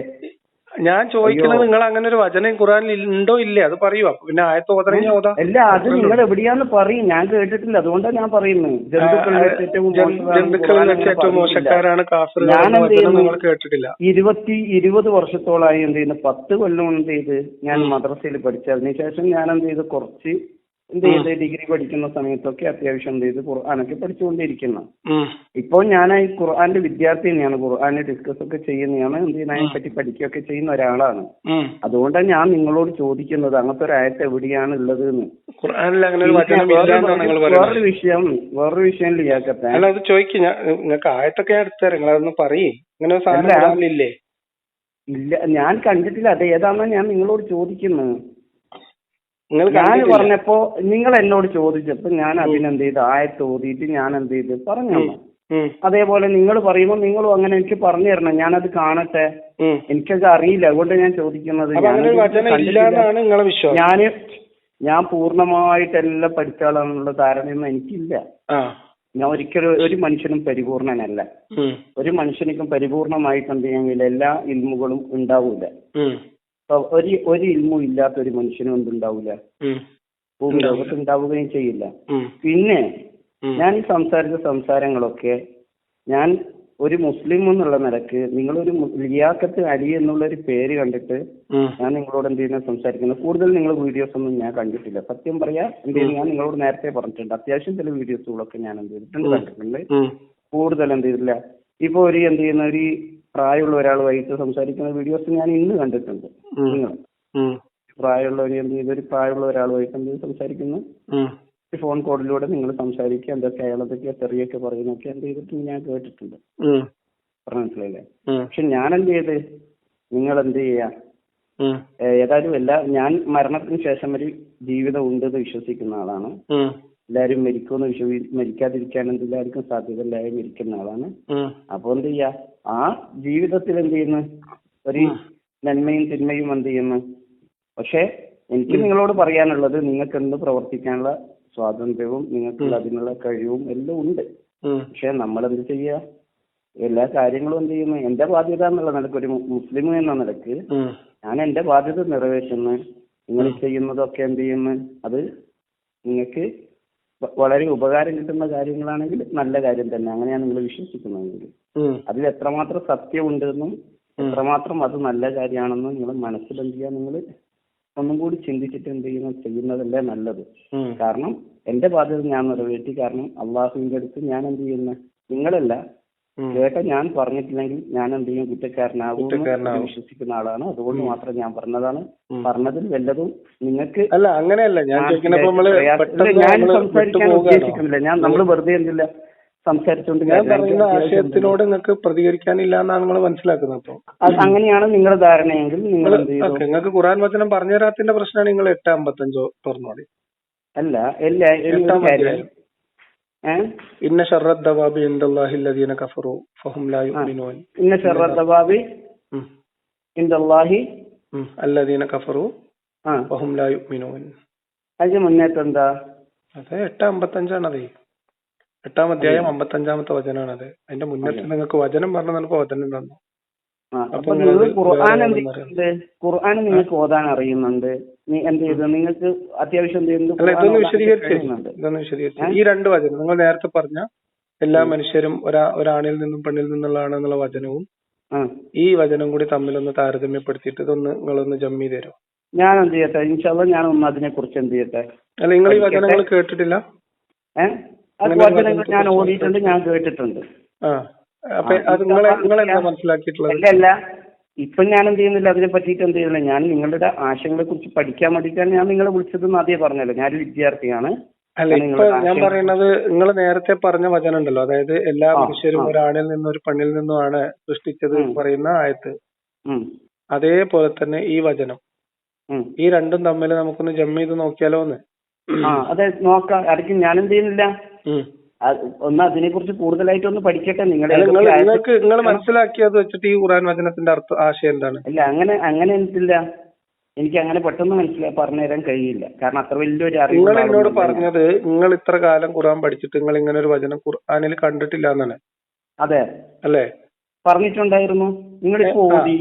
ഞാൻ ചോദിക്കുന്നത് നിങ്ങൾ അങ്ങനെ ഒരു വചനം ഖുറാനിൽ ഉണ്ടോ ഇല്ലേ? അത് പറയൂ. അപ്പൊ പിന്നെ ആയത്ത് ഓതണമെങ്കിൽ ഓതാ. അല്ല അത് നിങ്ങൾ എവിടെയാന്ന് പറയും. ഞാൻ കേട്ടിട്ടില്ല. അതുകൊണ്ടാണ് ഞാൻ പറയുന്നത്. ജന്തുക്കളിൽ വെച്ച് ഏറ്റവും. മോശക്കാരാണ്? നിങ്ങൾ കേട്ടിട്ടില്ല. ഇരുപത്തി ഇരുപത് വർഷത്തോളായി എന്ത് ചെയ്യുന്നു? പത്ത് കൊല്ലം എന്ത് ചെയ്ത് ഞാൻ. മദ്രസയിൽ പഠിച്ചു അതിനുശേഷം ഞാൻ എന്ത് ചെയ്ത്? കുറച്ച് എന്ത് ചെയ്ത് ഡിഗ്രി പഠിക്കുന്ന സമയത്തൊക്കെ അത്യാവശ്യം എന്ത് ചെയ്ത് ഖുർആാനൊക്കെ പഠിച്ചുകൊണ്ടിരിക്കുന്ന. ഇപ്പോൾ ഞാൻ ഈ ഖുർആന്റെ വിദ്യാർത്ഥി തന്നെയാണ്. ഖുർആാനെ ഡിസ്കസ് ഒക്കെ ചെയ്യുന്നതാണ്. എന്ത് ചെയ്യുന്ന അതിനെ പറ്റി പഠിക്കുകയൊക്കെ ചെയ്യുന്ന ഒരാളാണ്. അതുകൊണ്ടാണ് ഞാൻ നിങ്ങളോട് ചോദിക്കുന്നത്. അങ്ങനത്തെ ഒരു ആയത്ത് എവിടെയാണ് ഉള്ളത് എന്ന് വേറൊരു- വിഷയം വേറൊരു വിഷയം ലിയാക്കത്തെ അല്ല അത് ചോദിക്കും. നിങ്ങൾക്ക് ആയത്തൊക്കെ പറയേ. സാധനം. ഇല്ല ഞാൻ കണ്ടിട്ടില്ല. അത് ഏതാണെന്ന് ഞാൻ നിങ്ങളോട് ചോദിക്കുന്നത്. ഞാൻ കണ്ടിട്ടില്ല. പറഞ്ഞപ്പോ നിങ്ങൾ എന്നോട് ചോദിച്ചപ്പോ ഞാൻ അതിനെന്ത് ചെയ്ത്? ആയത്ത് ഓതിയിട്ട് ഞാൻ എന്ത് ചെയ്ത്? പറഞ്ഞു അതേപോലെ നിങ്ങൾ പറയുമ്പോൾ നിങ്ങളും അങ്ങനെ എനിക്ക് പറഞ്ഞു തരണം. ഞാനത് കാണട്ടെ. എനിക്കത് അറിയില്ല. അതുകൊണ്ട് ഞാൻ ചോദിക്കുന്നത്. ഞാൻ ഞാൻ പൂർണമായിട്ടെല്ലാം പഠിച്ച ആളാണെന്നുള്ള ധാരണയൊന്നും എനിക്കില്ല. ഞാൻ ഒരിക്കലും ഒരു മനുഷ്യനും പരിപൂർണനല്ല. ഒരു മനുഷ്യനിക്കും പരിപൂർണമായിട്ടുണ്ടെങ്കിൽ എല്ലാ ഇൽമുകളും ഉണ്ടാവൂല. ഒരു ഒരു ഇൽമും ഇല്ലാത്ത ഒരു മനുഷ്യനും എന്തുണ്ടാവില്ല. ഭൂമി ലോകത്ത് ഉണ്ടാവുകയും ചെയ്യില്ല. പിന്നെ ഞാൻ ഈ സംസാരിച്ച സംസാരങ്ങളൊക്കെ ഞാൻ ഒരു മുസ്ലിം എന്നുള്ള നിലയ്ക്ക് നിങ്ങളൊരു ലിയാക്കത്ത് അലി എന്നുള്ള ഒരു പേര് കണ്ടിട്ട് ഞാൻ നിങ്ങളോട് എന്ത് ചെയ്യുന്ന സംസാരിക്കുന്നത് കൂടുതൽ നിങ്ങൾ വീഡിയോസ് ഒന്നും ഞാൻ കണ്ടിട്ടില്ല. സത്യം പറയാ എന്ത് ചെയ്യുന്നത് ഞാൻ നിങ്ങളോട് നേരത്തെ പറഞ്ഞിട്ടുണ്ട്. അത്യാവശ്യം ചില വീഡിയോസുകളൊക്കെ ഞാൻ എന്ത് ചെയ്തിട്ടുണ്ട് കണ്ടിട്ടുണ്ട്. കൂടുതൽ എന്ത് ചെയ്തില്ല ഇപ്പൊ ഒരു എന്ത് ചെയ്യുന്ന ഒരു പ്രായമുള്ള ഒരാൾ വൈകിട്ട് സംസാരിക്കുന്ന വീഡിയോസ് ഞാൻ ഇന്ന് കണ്ടിട്ടുണ്ട്. നിങ്ങൾ. ഉം. പ്രായമുള്ളവർ എന്ത് ചെയ്തൊരു ഒരു പ്രായമുള്ള ഒരാളുമായിട്ട് എന്ത് സംസാരിക്കുന്നു? ഫോൺ കോളിലൂടെ നിങ്ങൾ സംസാരിക്കുക എന്തൊക്കെ അയാളതൊക്കെ ചെറിയൊക്കെ പറയുന്നൊക്കെ എന്ത് ചെയ്തിട്ട് ഞാൻ കേട്ടിട്ടുണ്ട്. മനസ്സിലല്ലേ മനസ്സിലായില്ലേ? പക്ഷെ ഞാൻ എന്ത് ചെയ്ത്? നിങ്ങൾ എന്ത് ചെയ്യാ? ഏതായാലും എല്ലാ ഞാൻ മരണത്തിന് ശേഷം ഒരു ജീവിതം ഉണ്ടെന്ന് വിശ്വസിക്കുന്ന ആളാണ്. എല്ലാരും മരിക്കുമെന്ന് വിശ്വസി മരിക്കാതിരിക്കാൻ എന്തെല്ലാവർക്കും സാധ്യത എല്ലാവരും മരിക്കുന്ന ആളാണ്. അപ്പൊ എന്ത് ചെയ്യാ? ആ ജീവിതത്തിൽ എന്ത് ചെയ്യുന്നു? ഒരു നന്മയും തിന്മയും എന്ത് ചെയ്യുന്നു? പക്ഷെ എനിക്ക് നിങ്ങളോട് പറയാനുള്ളത് നിങ്ങൾക്ക് എന്ത് പ്രവർത്തിക്കാനുള്ള സ്വാതന്ത്ര്യവും നിങ്ങൾക്ക് അതിനുള്ള കഴിവും എല്ലാം ഉണ്ട്. പക്ഷെ നമ്മൾ എന്ത് ചെയ്യുക? എല്ലാ കാര്യങ്ങളും എന്ത് ചെയ്യുന്നു? എന്റെ ബാധ്യത എന്നുള്ള നിലയ്ക്ക് ഒരു മുസ്ലിം എന്ന നിലയ്ക്ക് ഞാൻ എന്റെ ബാധ്യത നിറവേറ്റുന്നു. നിങ്ങൾ ചെയ്യുന്നതൊക്കെ എന്ത് ചെയ്യുന്നു? അത് നിങ്ങൾക്ക് വളരെ ഉപകാരം കിട്ടുന്ന കാര്യങ്ങളാണെങ്കിൽ നല്ല കാര്യം തന്നെ. അങ്ങനെയാണ് നിങ്ങൾ വിശ്വസിക്കുന്നതെങ്കിൽ. അതിൽ എത്രമാത്രം സത്യമുണ്ടെന്നും എത്രമാത്രം അത് നല്ല കാര്യമാണെന്നും നിങ്ങൾ മനസ്സിൽ എന്ത് ചെയ്യുക? നിങ്ങൾ ഒന്നും കൂടി ചിന്തിച്ചിട്ട് എന്ത് ചെയ്യുന്നു? ചെയ്യുന്നതല്ലേ നല്ലത്. കാരണം എന്റെ ബാധ്യത ഞാൻ നിറവേറ്റി. കാരണം അള്ളാഹുവിന്റെ അടുത്ത് ഞാൻ എന്ത് ചെയ്യുന്നു? നിങ്ങളല്ല ഉം. ഞാൻ പറഞ്ഞിട്ടില്ലെങ്കിൽ ഞാൻ എന്ത് ചെയ്യും? കുറ്റക്കാരനാകും. വിശ്വസിക്കുന്ന ആളാണ് അതുകൊണ്ട് മാത്രം ഞാൻ പറഞ്ഞതാണ്. പറഞ്ഞതിൽ വല്ലതും നിങ്ങൾക്ക് അല്ല അങ്ങനെയല്ല. ഞാൻ ഞാൻ സംസാരിക്കാൻ ഉദ്ദേശിക്കുന്നില്ല. ഞാൻ നമ്മൾ വെറുതെ എന്തില്ല? സംസാരിച്ചുകൊണ്ട് ഞാൻ പറയുന്ന ആശയത്തിനോട് നിങ്ങൾക്ക് പ്രതികരിക്കാനില്ല എന്നാണ് നിങ്ങൾ മനസ്സിലാക്കുന്നത് അപ്പൊ അങ്ങനെയാണ് നിങ്ങളുടെ ധാരണയെങ്കിൽ നിങ്ങൾ നിങ്ങൾക്ക് ഖുറാൻ വചനം പറഞ്ഞു തരാത്തിന്റെ പ്രശ്നമാണ് നിങ്ങൾ എട്ട് അമ്പത്തഞ്ചോ തുറന്നോളി അല്ല ഇല്ല ഇന്ന ദവാബി കഫറു ഫഹും ലാ ഇന്ന ദവാബി ഇന്ദല്ലാഹി അല്ലദീന കഫറു ഫഹും ലാ യുഅ്മിനൂൻ. അതിന് മുന്നേറ്റം എന്താ അത് എട്ട് അമ്പത്തഞ്ചാണത് എട്ടാം അധ്യായം അമ്പത്തഞ്ചാമത്തെ വചനാണത്. അതിന്റെ മുന്നത്തെ നിങ്ങൾക്ക് വചനം പറഞ്ഞു തന്നപ്പോ വചനം തന്നു. അപ്പൊ നിങ്ങൾ ഖുർആൻ എന്ത് ചെയ്യുന്നുണ്ട്? ഖുർആൻ നിങ്ങൾക്ക് ഓതാൻ അറിയുന്നുണ്ട്. നീ എന്ത് ചെയ്തു? നിങ്ങൾക്ക് അത്യാവശ്യം എന്ത് ഈ രണ്ട് വചനം നിങ്ങൾ നേരത്തെ പറഞ്ഞ എല്ലാ മനുഷ്യരും ഒരാ ഒരാണിൽ നിന്നും പെണ്ണിൽ നിന്നുള്ളതാണ് എന്നുള്ള വചനവും ഈ വചനം കൂടി തമ്മിലൊന്ന് താരതമ്യപ്പെടുത്തിയിട്ട് ഇതൊന്ന് നിങ്ങളൊന്ന് ജമ്മി തരും. ഞാൻ എന്ത് ചെയ്യട്ടെ? ഇൻഷാല്ല ഞാൻ ഒന്ന് അതിനെ കുറിച്ച് എന്ത് ചെയ്യട്ടെ? അല്ല നിങ്ങൾ ഈ വചനങ്ങൾ കേട്ടിട്ടില്ല? ഏഹ് വചനങ്ങൾ ഞാൻ ഓതിയിട്ടുണ്ട് ഞാൻ കേട്ടിട്ടുണ്ട്. ആ. അല്ല അല്ല ഇപ്പൊ ഞാൻ എന്ത് ചെയ്യുന്നില്ല അതിനെ പറ്റിയിട്ട് എന്ത് ചെയ്യുന്നില്ല ഞാൻ നിങ്ങളുടെ ആശയങ്ങളെ കുറിച്ച് പഠിക്കാൻ വേണ്ടിയിട്ടാണ് ഞാൻ നിങ്ങളെ വിളിച്ചതെന്ന് ആദ്യം പറഞ്ഞല്ലോ. ഞാനൊരു വിദ്യാർത്ഥിയാണ്. അല്ല ഇപ്പൊ ഞാൻ പറയുന്നത് നിങ്ങൾ നേരത്തെ പറഞ്ഞ വചനം ഉണ്ടല്ലോ അതായത് എല്ലാ മനുഷ്യരും ഒരാളിൽ ഒരാണിൽ നിന്നും ഒരു പെണ്ണിൽ നിന്നുമാണ് സൃഷ്ടിച്ചത് എന്ന് പറയുന്ന ആയത്ത്. അതേപോലെ തന്നെ ഈ വചനം. ഈ രണ്ടും തമ്മിൽ നമുക്കൊന്ന് ജമ്മി ചെയ്ത് നോക്കിയാലോ എന്ന് അതെ നോക്കാം. ഇടയ്ക്ക് ഞാൻ എന്ത് ചെയ്യുന്നില്ല ഒന്ന് അതിനെ കുറിച്ച് കൂടുതലായിട്ട് ഒന്ന് പഠിക്കട്ടെ നിങ്ങൾ നിങ്ങൾക്ക് നിങ്ങൾ മനസ്സിലാക്കിയത് വെച്ചിട്ട് ഈ ഖുറാൻ വചനത്തിന്റെ അർത്ഥം ആശയം എന്താണ്? ഇല്ല അങ്ങനെ അങ്ങനെ എനിക്കില്ല. എനിക്ക് അങ്ങനെ പെട്ടെന്ന് മനസ്സിലായി പറഞ്ഞു തരാൻ കഴിയില്ല. കാരണം അത്ര വലിയൊരു അറിവ് നിങ്ങൾ എന്നോട് പറഞ്ഞത് നിങ്ങൾ ഇത്ര കാലം ഖുറാൻ പഠിച്ചിട്ട് നിങ്ങൾ ഇങ്ങനെ ഒരു വചനം ഖുർആനിൽ കണ്ടിട്ടില്ല എന്നാണ്. അതെ. അല്ലേ? പറഞ്ഞിട്ടുണ്ടായിരുന്നു. നിങ്ങൾ ഇപ്പൊ ഓതി.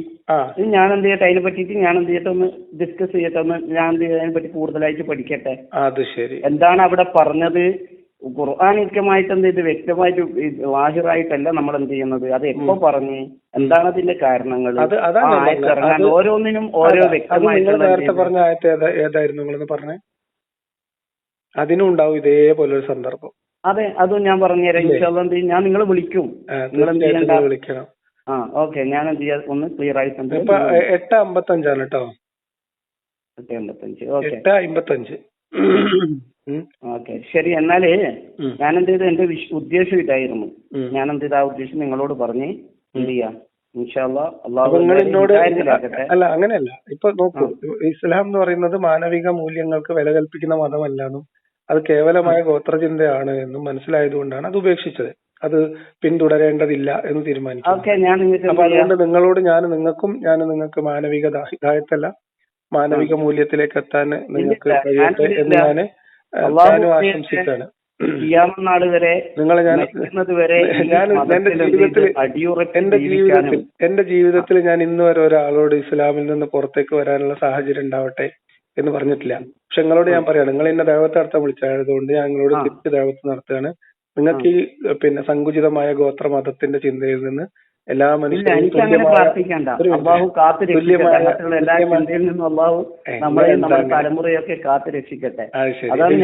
ഞാൻ എന്ത് ചെയ്യട്ടെ? അതിനെ പറ്റിയിട്ട് ഞാൻ എന്ത് ചെയ്യട്ടെ? ഒന്ന് ഡിസ്കസ് ചെയ്യട്ടെ? ഒന്ന് ഞാൻ എന്ത് ചെയ്യട്ടെ? അതിനെ പറ്റി കൂടുതലായിട്ട് പഠിക്കട്ടെ? അത് ശരി. എന്താണ് അവിടെ പറഞ്ഞത്? ഖുർആാനികമായിട്ട് എന്ത് ഇത് വ്യക്തമായിട്ട് വാഹിറായിട്ടല്ല നമ്മൾ എന്ത് ചെയ്യുന്നത്? അത് എപ്പോ പറഞ്ഞു? എന്താണ് അതിന്റെ കാരണങ്ങൾ? ഇറങ്ങാൻ ഓരോന്നിനും ഓരോ വ്യക്തമായിട്ടുള്ള നേരത്തെ? പറഞ്ഞ ആയത്ത് ഏതായിരുന്നു നിങ്ങളൊന്ന് പറഞ്ഞേ? അതിനും ഉണ്ടാവും ഇതേപോലെ ഒരു സന്ദർഭം. അതെ അതും ഞാൻ പറഞ്ഞുതരാം? ഇൻഷാല്ലാ എന്ത്? ഞാൻ നിങ്ങളെ വിളിക്കും. നിങ്ങൾ എന്ത് ചെയ്യണ്ട? വിളിക്കണം. ആ ഓക്കെ. ഞാൻ എന്ത് ചെയ്യാ? ഒന്ന് ക്ലിയർ ആയിട്ട് എട്ട് അമ്പത്തഞ്ചാണ് കേട്ടോ. എട്ട് അമ്പത്തഞ്ച് ഓക്കെ. എട്ട് അമ്പത്തഞ്ച്. ഓക്കെ. ശരി എന്നാലേ. ഞാൻ എന്ത് ചെയ്തു എന്റെ ഉദ്ദേശം ഇതായിരുന്നു. ഞാൻ എന്ത് ചെയ്ത് ആ ഉദ്ദേശം നിങ്ങളോട് പറഞ്ഞ് എന്ത് ചെയ്യാം? അല്ല അങ്ങനെയല്ല. ഇപ്പൊ നോക്കൂ ഇസ്ലാം എന്ന് പറയുന്നത് മാനവിക മൂല്യങ്ങൾക്ക് വില കൽപ്പിക്കുന്ന മതമല്ലെന്നും അത് കേവലമായ ഗോത്രചിന്തയാണ് എന്നും മനസ്സിലായതുകൊണ്ടാണ് അത് ഉപേക്ഷിച്ചത്. അത് പിന്തുടരേണ്ടതില്ല എന്ന് തീരുമാനിച്ചു അപ്പൊ അതുകൊണ്ട് നിങ്ങളോട് ഞാൻ നിങ്ങൾക്കും ഞാൻ നിങ്ങൾക്ക് മാനവിക ഹിതായത്തല്ല മാനവിക മൂല്യത്തിലേക്ക് എത്താൻ നിങ്ങൾക്ക് കഴിയട്ടെ എന്ന് ഞാൻ ആശംസിക്കാണ് വരെ നിങ്ങളെ ഞാൻ വരെ ഞാൻ എന്റെ ജീവിതത്തിൽ എന്റെ ജീവിതത്തിൽ എന്റെ ജീവിതത്തിൽ ഞാൻ ഇന്ന് വരെ ഒരാളോട് ഇസ്ലാമിൽ നിന്ന് പുറത്തേക്ക് വരാനുള്ള സാഹചര്യം ഉണ്ടാവട്ടെ എന്ന് പറഞ്ഞിട്ടില്ല. പക്ഷെ നിങ്ങളോട് ഞാൻ പറയാണ് നിങ്ങൾ എന്നെ ദേവത്തെ നടത്താൻ വിളിച്ചതുകൊണ്ട് ഞാൻ നിങ്ങളോട്. തിരിച്ച് ദേവത്ത് നടത്തുകയാണ്. നിങ്ങൾക്ക് ഈ പിന്നെ സങ്കുചിതമായ ഗോത്ര മതത്തിന്റെ ചിന്തയിൽ നിന്ന് എല്ലാ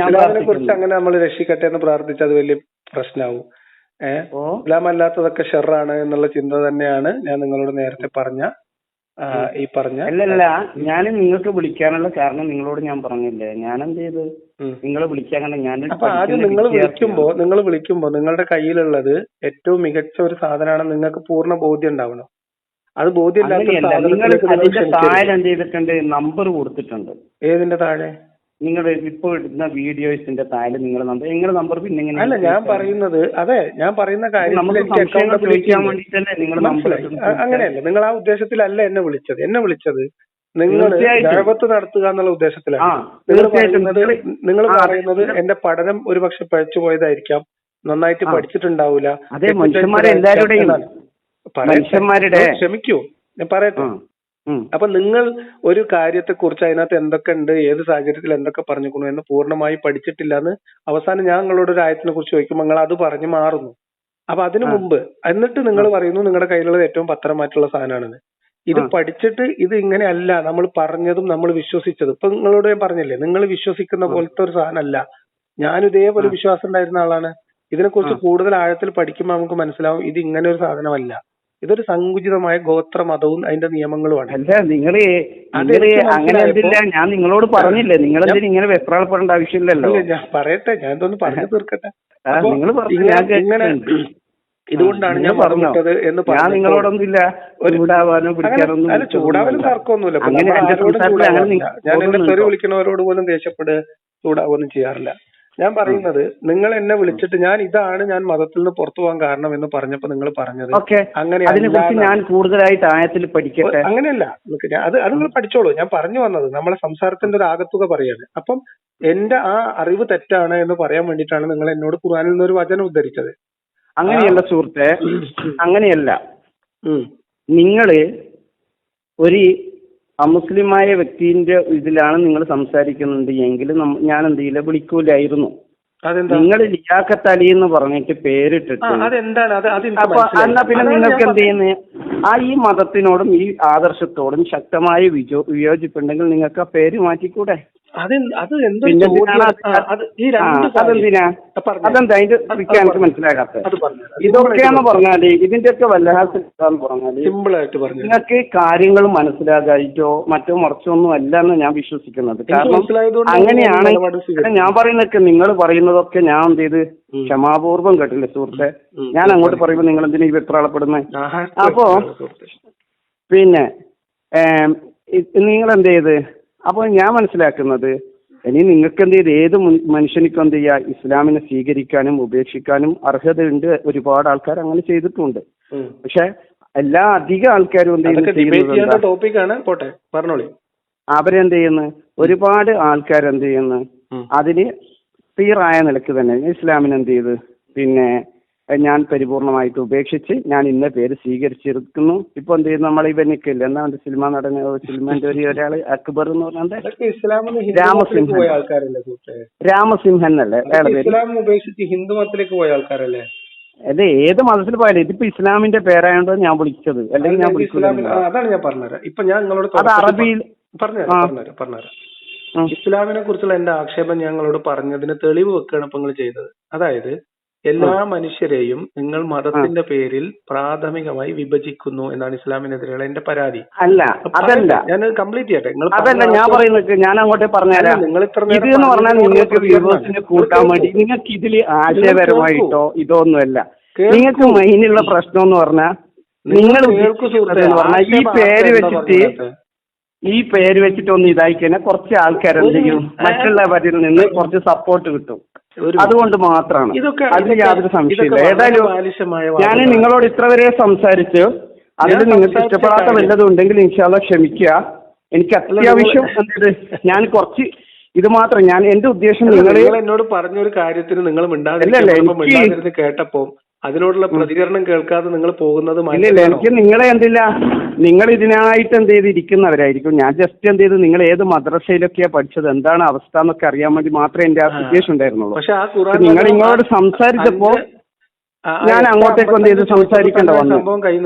ഇസ്ലാമിനെ കുറിച്ച് അങ്ങനെ നമ്മൾ രക്ഷിക്കട്ടെ എന്ന് പ്രാർത്ഥിച്ചാൽ അത് വലിയ പ്രശ്നമാവും ഏഹ് ഓ. ഇസ്ലാം അല്ലാത്തതൊക്കെ ഷെറാണ് എന്നുള്ള ചിന്ത തന്നെയാണ് ഞാൻ നിങ്ങളോട് നേരത്തെ പറഞ്ഞ ഈ പറഞ്ഞ അല്ലല്ല ഞാൻ നിങ്ങൾക്ക് വിളിക്കാനുള്ള കാരണം നിങ്ങളോട് ഞാൻ പറഞ്ഞില്ലേ? ഞാൻ എന്ത് ചെയ്ത്. നിങ്ങളെ കാരണം ഞാൻ അപ്പൊ ആദ്യം നിങ്ങൾ വിളിക്കുമ്പോ നിങ്ങൾ വിളിക്കുമ്പോ നിങ്ങളുടെ കയ്യിലുള്ളത് ഏറ്റവും മികച്ച ഒരു സാധനമാണെന്ന് നിങ്ങൾക്ക് പൂർണ ബോധ്യം ഉണ്ടാവണം. അത് ബോധ്യമില്ലാത്ത താഴെ എന്ത് ചെയ്തിട്ടുണ്ട്? നമ്പർ കൊടുത്തിട്ടുണ്ട്. ഏതിന്റെ താഴെ? നിങ്ങൾ ഇപ്പോൾ ഇടുന്ന വീഡിയോസിന്റെ താഴെ നിങ്ങൾ നമ്പർ നിങ്ങളുടെ നമ്പർ പിന്നെ അല്ല ഞാൻ പറയുന്നത് അതെ ഞാൻ പറയുന്ന കാര്യം അങ്ങനെയല്ല നിങ്ങൾ ആ ഉദ്ദേശത്തിലല്ല എന്നെ വിളിച്ചത്. എന്നെ വിളിച്ചത് നിങ്ങൾ. ദഴവത്ത് നടത്തുക എന്നുള്ള ഉദ്ദേശത്തിലാണ്. നിങ്ങൾ പറയുന്നത് നിങ്ങൾ- പറയുന്നത് എന്റെ പഠനം ഒരു പക്ഷെ പഴിച്ചു പോയതായിരിക്കാം. നന്നായിട്ട് പഠിച്ചിട്ടുണ്ടാവില്ല പഠിച്ചിട്ടുണ്ടാവൂല. അതെ മനുഷ്യന്മാരെ എല്ലാവരുടെയും. എന്നാണ്. മനുഷ്യന്മാരുടെ. ക്ഷമിക്കൂ. ഞാൻ പറയട്ടെ. അപ്പൊ നിങ്ങൾ ഒരു കാര്യത്തെ കുറിച്ച് അതിനകത്ത് എന്തൊക്കെ ഉണ്ട് ഏത് സാഹചര്യത്തിൽ എന്തൊക്കെ പറഞ്ഞിരിക്കണു എന്ന് പൂർണമായി പഠിച്ചിട്ടില്ല എന്ന് അവസാനം ഞാൻ നിങ്ങളോട് ഒരു ആയത്തിനെ കുറിച്ച് ചോദിക്കുമ്പോൾ നിങ്ങൾ അത് പറഞ്ഞു മാറുന്നു. അപ്പൊ അതിനു മുമ്പ് എന്നിട്ട് നിങ്ങൾ പറയുന്നു നിങ്ങളുടെ കയ്യിലുള്ളത് ഏറ്റവും പത്രമായിട്ടുള്ള സാധനമാണെന്ന്. ഇത് പഠിച്ചിട്ട് ഇത് ഇങ്ങനെ അല്ല നമ്മൾ പറഞ്ഞതും നമ്മൾ വിശ്വസിച്ചതും. ഇപ്പൊ നിങ്ങളോട് ഞാൻ പറഞ്ഞില്ലേ നിങ്ങൾ വിശ്വസിക്കുന്ന പോലത്തെ ഒരു സാധനമല്ല. ഞാൻ ഇതേപോലെ വിശ്വാസം ഉണ്ടായിരുന്ന ആളാണ്. ഇതിനെക്കുറിച്ച് കുറിച്ച് കൂടുതൽ ആഴത്തിൽ പഠിക്കുമ്പോൾ നമുക്ക് മനസ്സിലാവും ഇത് ഇങ്ങനെ ഒരു സാധനമല്ല. ഇതൊരു സങ്കുചിതമായ ഗോത്ര മതവും അതിന്റെ നിയമങ്ങളുമാണ്. അല്ല നിങ്ങൾ അങ്ങനെ ഞാൻ നിങ്ങളോട് പറഞ്ഞില്ലേ നിങ്ങൾ ഇങ്ങനെ വെപ്രാളപ്പെടേണ്ട ആവശ്യമില്ലല്ലോ? ഞാൻ പറയട്ടെ ഞാൻ ഇതൊന്ന് പറഞ്ഞു തീർക്കട്ടെ. ഇങ്ങനെ-. ഇതുകൊണ്ടാണ് ഞാൻ പറഞ്ഞോ. പറഞ്ഞത് എന്ന് ഞാൻ നിങ്ങളോടൊന്നുമില്ല. ചൂടാവാനോ പിടിക്കാനൊന്നും അല്ല ചൂടാവലും തർക്കമൊന്നുമില്ല. ഞാൻ എന്നെ തെറി വിളിക്കുന്നവരോട് പോലും ദേഷ്യപ്പെടുക ചൂടാവൊന്നും ചെയ്യാറില്ല. ഞാൻ പറയുന്നത് നിങ്ങൾ എന്നെ വിളിച്ചിട്ട് ഞാൻ ഇതാണ് ഞാൻ മതത്തിൽ നിന്ന് പുറത്തു പോകാൻ കാരണം എന്ന് പറഞ്ഞപ്പോ നിങ്ങൾ പറഞ്ഞത് അങ്ങനെ ഞാൻ കൂടുതലായിട്ട് ആയത്തിൽ പഠിക്കട്ടെ? അങ്ങനെയല്ല. അത് അത് നിങ്ങൾ പഠിച്ചോളൂ. ഞാൻ പറഞ്ഞു വന്നത് നമ്മളെ സംസാരത്തിന്റെ ഒരു ആകത്തുക പറയാണ്. അപ്പം എന്റെ ആ അറിവ് തെറ്റാണ് എന്ന് പറയാൻ വേണ്ടിയിട്ടാണ് നിങ്ങൾ എന്നോട് ഖുർആനിൽ നിന്ന് ഒരു വചനം ഉദ്ധരിച്ചത്. അങ്ങനെയല്ല സുഹൃത്തെ അങ്ങനെയല്ല. നിങ്ങൾ ഒരു അമുസ്ലിമായ വ്യക്തിന്റെ ഇതിലാണ് നിങ്ങൾ സംസാരിക്കുന്നുണ്ട് എങ്കിൽ ഞാൻ എന്ത് ചെയ്യില്ല വിളിക്കൂലായിരുന്നു നിങ്ങൾ ലിയാഖത്ത് അലി എന്ന് പറഞ്ഞിട്ട് പേരിട്ടിട്ട് അപ്പൊ എന്നാ പിന്നെ നിങ്ങൾക്ക് എന്ത് ചെയ്യുന്നത് ആ ഈ മതത്തിനോടും ഈ ആദർശത്തോടും ശക്തമായ വിജോ വിയോജിപ്പുണ്ടെങ്കിൽ നിങ്ങൾക്ക് ആ പേര് മാറ്റിക്കൂടെ? അതെന്താ? അതിന്റെ എനിക്ക് പറഞ്ഞു. ഇതൊക്കെയാന്ന് പറഞ്ഞാൽ ഇതിന്റെയൊക്കെ വല്ലാത്ത പറഞ്ഞാൽ സിമ്പിൾ ആയിട്ട് പറഞ്ഞു. നിങ്ങൾക്ക് കാര്യങ്ങൾ മനസ്സിലാകായിട്ടോ മറ്റോ മറിച്ചോ ഒന്നും അല്ല എന്ന് ഞാൻ വിശ്വസിക്കുന്നത്. കാരണം അങ്ങനെയാണ് ഞാൻ പറയുന്നൊക്കെ നിങ്ങൾ പറയുന്നതൊക്കെ ഞാൻ എന്ത് ചെയ്ത് ക്ഷമാപൂർവം കേട്ടില്ല സുഹൃത്തെ? ഞാൻ അങ്ങോട്ട് പറയുമ്പോൾ നിങ്ങൾ എന്തിനാ ഈ വെപ്രാളപ്പെടുന്നത് അപ്പോ. പിന്നെ നിങ്ങൾ എന്ത് ചെയ്ത്? അപ്പോൾ ഞാൻ മനസ്സിലാക്കുന്നത് ഇനി നിങ്ങൾക്ക് എന്ത് ചെയ്ത്? ഏത് മനുഷ്യനിക്കും എന്ത് ചെയ്യുക ഇസ്ലാമിനെ സ്വീകരിക്കാനും ഉപേക്ഷിക്കാനും അർഹതയുണ്ട് ഒരുപാട് ആൾക്കാർ അങ്ങനെ ചെയ്തിട്ടുണ്ട്. പക്ഷെ എല്ലാ അധിക ആൾക്കാരും എന്ത് ചെയ്യുന്നത്? ടോപ്പിക്കാണ് പോട്ടെ പറഞ്ഞോളി. അവരെന്ത് ചെയ്യുന്നു? ഒരുപാട് ആൾക്കാർ എന്ത് ചെയ്യുന്നു. അതിന് തീറായ നിലയ്ക്ക് തന്നെ ഇസ്ലാമിന് എന്ത് ചെയ്ത്? പിന്നെ ഞാൻ പരിപൂർണമായിട്ട് ഉപേക്ഷിച്ച് ഞാൻ ഇന്ന പേര് സ്വീകരിച്ചിരിക്കുന്നു. ഇപ്പൊ എന്ത് ചെയ്യുന്നു? നമ്മളെ ഇവ നിൽക്കില്ല എന്നാ അവന്റെ സിനിമ നടൻ സിനിമന്റെ ഒരു ഒരാൾ അക്ബർ എന്ന് പറഞ്ഞാൽ രാമസിംഹൻ. രാമസിംഹൻ അല്ലേ? പേര് ഉപേക്ഷിച്ച് ഹിന്ദുമതത്തിലേക്ക് പോയ ആൾക്കാരല്ലേ? അത് ഏത് മതത്തിൽ പോയാലും ഇതിപ്പോ ഇസ്ലാമിന്റെ പേരായോണ്ട് ഞാൻ വിളിച്ചത്. അല്ലെങ്കിൽ ഞാൻ അതാണ് ഞാൻ പറഞ്ഞുതരാം. ഇപ്പൊ ഞാൻ നിങ്ങളോട് അത് അറബിയിൽ പറഞ്ഞുതരാം ആ. പറഞ്ഞുതരാം പറഞ്ഞുതരാം. ഇസ്ലാമിനെ കുറിച്ചുള്ള എന്റെ ആക്ഷേപം ഞങ്ങളോട് പറഞ്ഞതിന് തെളിവ് വെക്കുകയാണ് ഇപ്പൊ നിങ്ങൾ ചെയ്തത്. അതായത് എല്ലാ മനുഷ്യരെയും നിങ്ങൾ മതത്തിന്റെ പേരിൽ പ്രാഥമികമായി വിഭജിക്കുന്നു എന്നാണ് ഇസ്ലാമിനെതിരെയുള്ള എന്റെ പരാതി. അല്ല അതല്ല. ഞാൻ കംപ്ലീറ്റ് ചെയ്യട്ടെ. നിങ്ങൾ അതല്ല ഞാൻ പറയുന്നത് ഞാൻ അങ്ങോട്ട് പറഞ്ഞുതരാം. നിങ്ങൾ ഇത്ര ഇത് എന്ന് പറഞ്ഞാൽ നിങ്ങൾക്ക്. വ്യൂവേഴ്സിനെ കൂട്ടാൻ വേണ്ടി. നിങ്ങൾക്ക് ഇതിൽ ആശയപരമായിട്ടോ ഇതൊന്നുമല്ല. നിങ്ങൾക്ക് മെയിനുള്ള പ്രശ്നം എന്ന് പറഞ്ഞാൽ നിങ്ങൾ ഈ പേര് വെച്ചിട്ട് ഈ പേര് വെച്ചിട്ട് ഒന്ന് ഇതായി കഴിഞ്ഞാൽ കുറച്ച് ചെയ്യും? മറ്റുള്ളവരിൽ നിന്ന് കുറച്ച് സപ്പോർട്ട് കിട്ടും. അതുകൊണ്ട് മാത്രമാണ് അതിന് യാതൊരു സംശയമില്ല ഏതായാലും ഞാൻ നിങ്ങളോട് ഇത്ര വരെ സംസാരിച്ചു. അതിൽ നിങ്ങൾക്ക് ഇഷ്ടപ്പെടാത്ത വല്ലതും ഉണ്ടെങ്കിൽ ഇൻഷാല്ല ക്ഷമിക്കുക. എനിക്ക് അത്യാവശ്യം ഞാൻ കുറച്ച് ഇത് മാത്രം ഞാൻ എന്റെ ഉദ്ദേശം നിങ്ങൾ എന്നോട് പറഞ്ഞ ഒരു കാര്യത്തിന് നിങ്ങൾ കേട്ടപ്പോ അതിനോടുള്ള പ്രതികരണം കേൾക്കാതെ നിങ്ങൾ പോകുന്നത് ഇല്ലില്ല എനിക്ക് നിങ്ങളെ എന്തില്ല? നിങ്ങൾ ഇതിനായിട്ട് എന്ത് ചെയ്ത് ഇരിക്കുന്നവരായിരിക്കും ഞാൻ ജസ്റ്റ് എന്ത് ചെയ്ത്? നിങ്ങൾ ഏത് മദ്രസയിലൊക്കെയാ പഠിച്ചത്? എന്താണ് അവസ്ഥ എന്നൊക്കെ അറിയാൻ വേണ്ടി മാത്രമേ എന്റെ ആ. ഉദ്ദേശം ഉണ്ടായിരുന്നുള്ളൂ. പക്ഷെ ആ ഖുറാൻ നിങ്ങൾ നിങ്ങളോട് സംസാരിച്ചപ്പോ ഞാൻ അങ്ങോട്ടേക്ക് എന്ത് ചെയ്ത്? സംസാരിക്കേണ്ട വന്നു.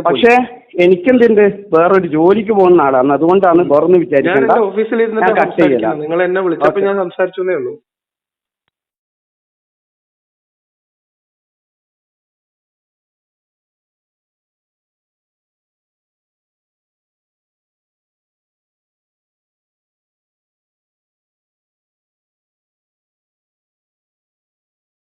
പക്ഷെ എനിക്കെന്തുണ്ട്? വേറൊരു ജോലിക്ക് പോകുന്ന ആളാണ്. അതുകൊണ്ടാണ് വേറൊന്ന് വിചാരിക്കേണ്ട. ഓഫീസിൽ ഞാൻ കട്ട് ചെയ്യില്ല നിങ്ങൾ എന്നെ വിളിച്ചപ്പോൾ. ഞാൻ സംസാരിച്ചേ ഉള്ളൂ.